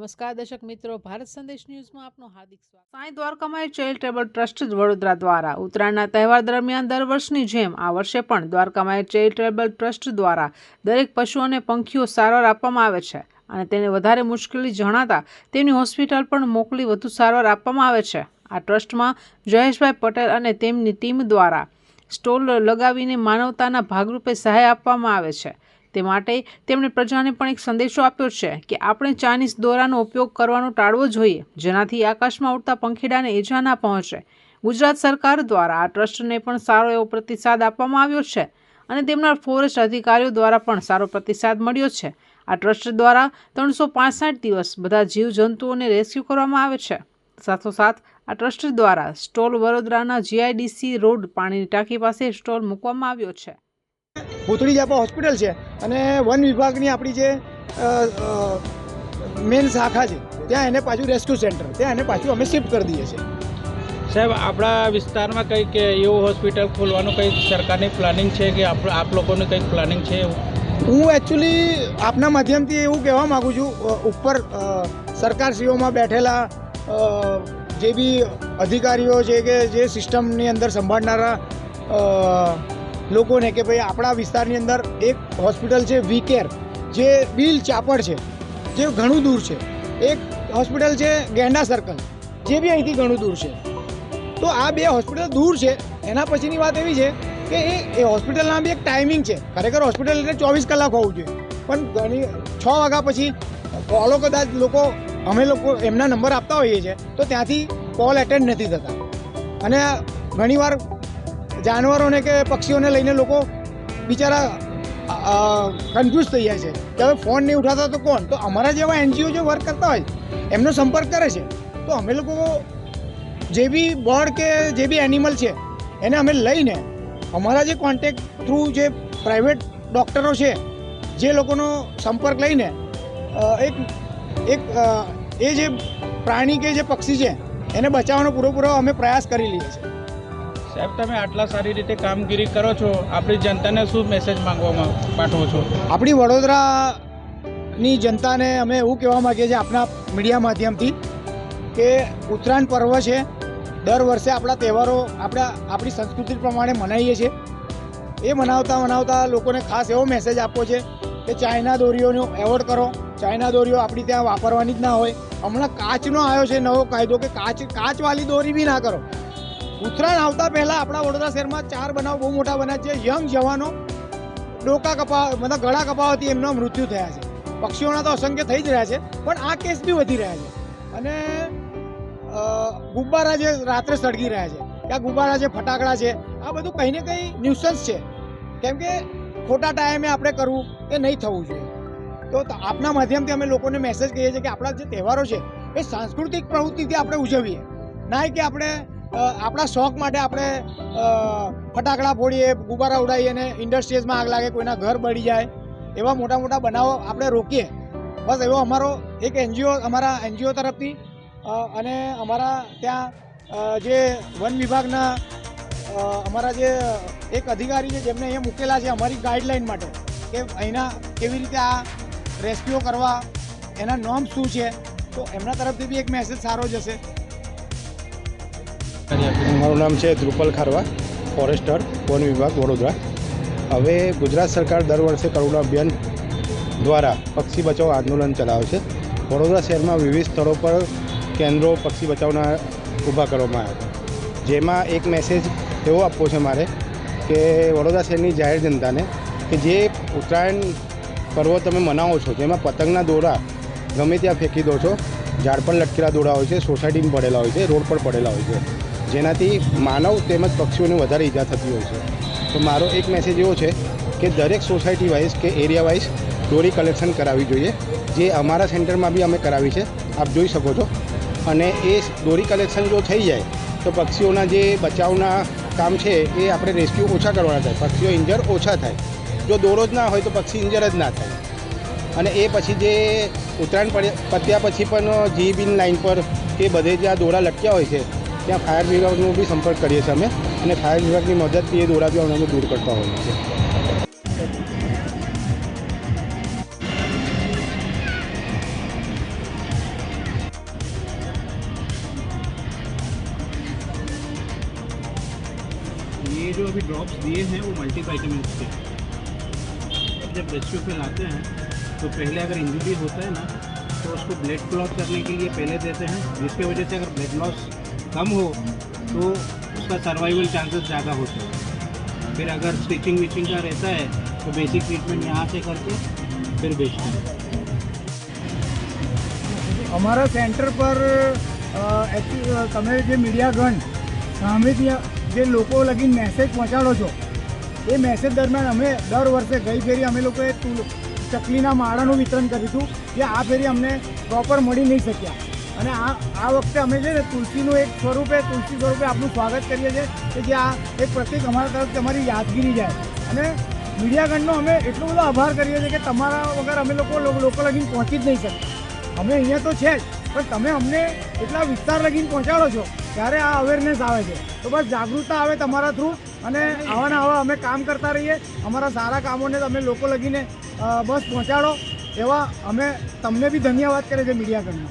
નમસ્કાર દર્શક મિત્રો, ભારત સંદેશ ન્યૂઝમાં આપનું હાર્દિક સ્વાગત. સાંઈ દ્વારકામાં ચેરિટેબલ ટ્રસ્ટ વડોદરા દ્વારા ઉત્તરાયણના તહેવાર દરમિયાન દર વર્ષની જેમ આ વર્ષે પણ દ્વારકામાં ચેરિટેબલ ટ્રસ્ટ દ્વારા દરેક પશુ અને પંખીઓ સારવાર આપવામાં આવે છે અને તેને વધારે મુશ્કેલી જણાતા તેમની હોસ્પિટલ પણ મોકલી વધુ સારવાર આપવામાં આવે છે. આ ટ્રસ્ટમાં જયેશભાઈ પટેલ અને તેમની ટીમ દ્વારા સ્ટોલ લગાવીને માનવતાના ભાગરૂપે સહાય આપવામાં આવે છે. તે માટે તેમણે પ્રજાને પણ એક સંદેશો આપ્યો છે કે આપણે ચાઇનીઝ દોરાનો ઉપયોગ કરવાનો ટાળવો જોઈએ, જેનાથી આકાશમાં ઉડતા પંખીડાને ઈજા ના પહોંચે. ગુજરાત સરકાર દ્વારા આ ટ્રસ્ટને પણ સારો એવો પ્રતિસાદ આપવામાં આવ્યો છે અને તેમના ફોરેસ્ટ અધિકારીઓ દ્વારા પણ સારો પ્રતિસાદ મળ્યો છે. આ ટ્રસ્ટ દ્વારા ત્રણસો પાસઠ દિવસ બધા જીવજંતુઓને રેસ્ક્યુ કરવામાં આવે છે. સાથોસાથ, આ ટ્રસ્ટ દ્વારા સ્ટોલ વડોદરાના જીઆઈડીસી રોડ પાણીની ટાંકી પાસે સ્ટોલ મૂકવામાં આવ્યો છે. ભૂતળી જાપા હોસ્પિટલ છે અને વન વિભાગની આપણી જે મેન શાખા છે ત્યાં એને પાછું રેસ્ક્યુ સેન્ટર ત્યાં એને પાછું અમે શિફ્ટ કરી દઈએ છીએ. સાહેબ આપણા વિસ્તારમાં કંઈક એવું હોસ્પિટલ ખોલવાનું કંઈક સરકારની પ્લાનિંગ છે કે આપ આપ લોકોનું કંઈક પ્લાનિંગ છે એવું? હું એકચ્યુઅલી આપના માધ્યમથી એવું કહેવા માગું છું ઉપર સરકારશ્રીઓમાં બેઠેલા જે બી અધિકારીઓ છે કે જે સિસ્ટમની અંદર સંભાળનારા લોકોને કે ભાઈ આપણા વિસ્તારની અંદર એક હોસ્પિટલ છે વી કેર, જે બિલ ચાપડ છે, જે ઘણું દૂર છે. એક હોસ્પિટલ છે ગેંડા સર્કલ, જે બી અહીંથી ઘણું દૂર છે. તો આ બે હોસ્પિટલ દૂર છે. એના પછીની વાત એવી છે કે એ એ હોસ્પિટલના બી એક ટાઈમિંગ છે. ખરેખર હોસ્પિટલ એટલે ચોવીસ કલાક હોવું જોઈએ. પણ ઘણી, છ વાગ્યા પછી કોલો કદાચ લોકો, અમે લોકો એમના નંબર આપતા હોઈએ છીએ, તો ત્યાંથી કોલ એટેન્ડ નથી થતા. અને ઘણીવાર જાનવરોને કે પક્ષીઓને લઈને લોકો બિચારા કન્ફ્યુઝ થઈ જાય છે. કે હવે ફોન નહીં ઉઠાતા તો કોણ? તો અમારા જેવા એનજીઓ જે વર્ક કરતા હોય, એમનો સંપર્ક કરે છે. તો અમે લોકો જે બી બર્ડ કે જે બી એનિમલ છે, એને અમે લઈને અમારા જે કોન્ટેક થ્રુ જે પ્રાઇવેટ ડૉક્ટરો છે, જે લોકોનો સંપર્ક લઈને એક એક એ જે પ્રાણી કે જે પક્ષી છે, એને બચાવવાનો પૂરેપૂરો અમે પ્રયાસ કરી લઈએ છીએ. સાહેબ, તમે આટલા સારી રીતે કામગીરી કરો છો. આપણી જનતાને શું મેસેજ માંગવામાં પાઠવો છો? આપણી વડોદરાની જનતાને અમે એવું કહેવા માગીએ છીએ આપણા મીડિયા માધ્યમથી કે ઉત્તરાયણ પર્વ છે. દર વર્ષે આપણા તહેવારો આપણા, આપણી સંસ્કૃતિ પ્રમાણે મનાવીએ છીએ. એ મનાવતા મનાવતા લોકોને ખાસ એવો મેસેજ આપવો છે કે ચાઇના દોરીઓનો એવોર્ડ કરો. ચાઇના દોરીઓ આપણી ત્યાં વાપરવાની જ ના હોય. હમણાં કાચનો આવ્યો છે નવો કાયદો કે કાચ, કાચવાળી દોરી બી ના કરો. ઉત્તરાયણ આવતા પહેલાં આપણા વડોદરા શહેરમાં ચાર બનાવ બહુ મોટા બન્યા છે. યંગ જવાનો ડોકા કપા મતલબ ગળા કપાવાથી એમના મૃત્યુ થયા છે. પક્ષીઓના તો અસંખ્ય થઈ જ રહ્યા છે, પણ આ કેસ બી વધી રહ્યા છે. અને ગુબ્બારા જે રાત્રે સળગી રહ્યા છે, કે ગુબ્બારા છે ફટાકડા છે, આ બધું કંઈ ને કંઈ ન્યુસન્સ છે. કેમ કે ખોટા ટાઈમે આપણે કરવું એ નહીં થવું જોઈએ. તો આપના માધ્યમથી અમે લોકોને મેસેજ કહીએ છીએ કે આપણા જે તહેવારો છે, એ સાંસ્કૃતિક પ્રવૃત્તિથી આપણે ઉજવીએ. ના કે આપણે આપણા શોખ માટે આપણે ફટાકડા ફોડીએ, ગુબ્બારા ઉડાવીએ અને ઇન્ડસ્ટ્રીઝમાં આગ લાગે, કોઈના ઘર બળી જાય, એવા મોટા મોટા બનાવો આપણે રોકીએ. બસ એવો અમારો એક એનજીઓ અમારા એનજીઓ તરફથી અને અમારા ત્યાં જે વન વિભાગના અમારા જે એક અધિકારી છે, જેમને અહીંયા મૂકેલા છે અમારી ગાઈડલાઈન માટે, કે અહીંના કેવી રીતે આ રેસ્ક્યુ કરવા, એના નોર્મ શું છે, તો એમના તરફથી બી એક મેસેજ સારો જશે મારું નામ છે ધ્રુપલ ખારવા, ફોરેસ્ટર, વન વિભાગ, વડોદરા. હવે ગુજરાત સરકાર દર વર્ષે કરુણા અભિયાન દ્વારા પક્ષી બચાવ આંદોલન ચલાવે છે. વડોદરા શહેરમાં વિવિધ સ્થળો પર કેન્દ્રો પક્ષી બચાવના ઊભા કરવામાં આવ્યા જેમાં એક મેસેજ એવો આપવો છે મારે કે વડોદરા શહેરની જાહેર જનતાને કે જે ઉત્તરાયણ પર્વ તમે મનાવો છો, જેમાં પતંગના દોરા ગમે ત્યાં ફેંકી દો છો, ઝાડ પર લટકેલા દોરા હોય છે સોસાયટીમાં પડેલા હોય છે, રોડ પર પડેલા હોય છે. જેનાથી માનવ તેમજ પક્ષીઓને વધારે ઈજા થતી હોય છે. તો મારો એક મેસેજ એવો છે કે દરેક સોસાયટી વાઇઝ કે એરિયા વાઇઝ દોરી કલેક્શન કરાવવી જોઈએ. જે અમારા સેન્ટરમાં બી અમે કરાવી છે. આપ જોઈ શકો છો. અને એ દોરી કલેક્શન જો થઈ જાય, તો પક્ષીઓના જે બચાવના કામ છે એ આપણે રેસ્ક્યુ ઓછા કરવાના થાય. પક્ષીઓ ઇન્જર ઓછા થાય. જો દોરો જ ના હોય તો પક્ષી ઇન્જર જ ના થાય. અને એ પછી જે ઉત્તરાયણ પત્યા પછી પણ જી બીન લાઇન પર એ બધે જ્યાં દોરા લટક્યા હોય છે ત્યાં ફાયર વિભાગનો બી સંપર્ક કરીએ છીએ અમે અને ફાયર વિભાગની મદદથી એ દોરાબીઓને અમે દૂર કરતા હોઈએ છીએ ये जो अभी ड्रॉप्स दिए हैं, वो मल्टीवाइटामिन के। जब रेस्क्यू पे लाते हैं तो पहले अगर इंजरी होता है ना तो उसको ब्लड क्लॉट करने के लिए पहले देते हैं, जिसकी वजह से अगर ब्लड लॉस कम हो तो उसका सर्वाइवल चांसेस ज़्यादा होते हैं फिर अगर स्टिचिंग विचिंग का रहता है तो बेसिक ट्रीटमेंट यहाँ से करके फिर बेचते हैं અમારા સેન્ટર પર અ, actually, તમે જે મીડિયાગણ સામેથી જે લોકો લગીને મેસેજ પહોંચાડો છો એ મેસેજ દરમિયાન અમે દર વર્ષે ગઈ ફેરી અમે લોકોએ તુલ- ચકલીના માળાનું વિતરણ કર્યું હતું જે આ ફેરી અમને પ્રોપર મળી નહીં શક્યા અને આ આ વખતે અમે છે ને તુલસીનું એક સ્વરૂપે, તુલસી સ્વરૂપે આપનું સ્વાગત કરીએ છીએ કે જે આ એક પ્રતિક અમારા તરફથી અમારી યાદગીરી જાય. અને મીડિયાગણનો અમે એટલો બધો આભાર કરીએ છીએ કે તમારા વગર અમે લોકો લોકો લગીને પહોંચી જ નહીં શકીએ. અમે અહીંયા તો છે જ, પણ તમે અમને એટલા વિસ્તાર લગીને પહોંચાડો છો, ત્યારે આ અવેરનેસ આવે છે. તો બસ જાગૃતતા આવે તમારા થ્રુ અને આવાને આવા અમે કામ કરતા રહીએ. અમારા સારા કામોને તમે લોકો લગીને બસ પહોંચાડો એવા અમે તમને બી ધન્યવાદ કરે છે મીડિયા કરીને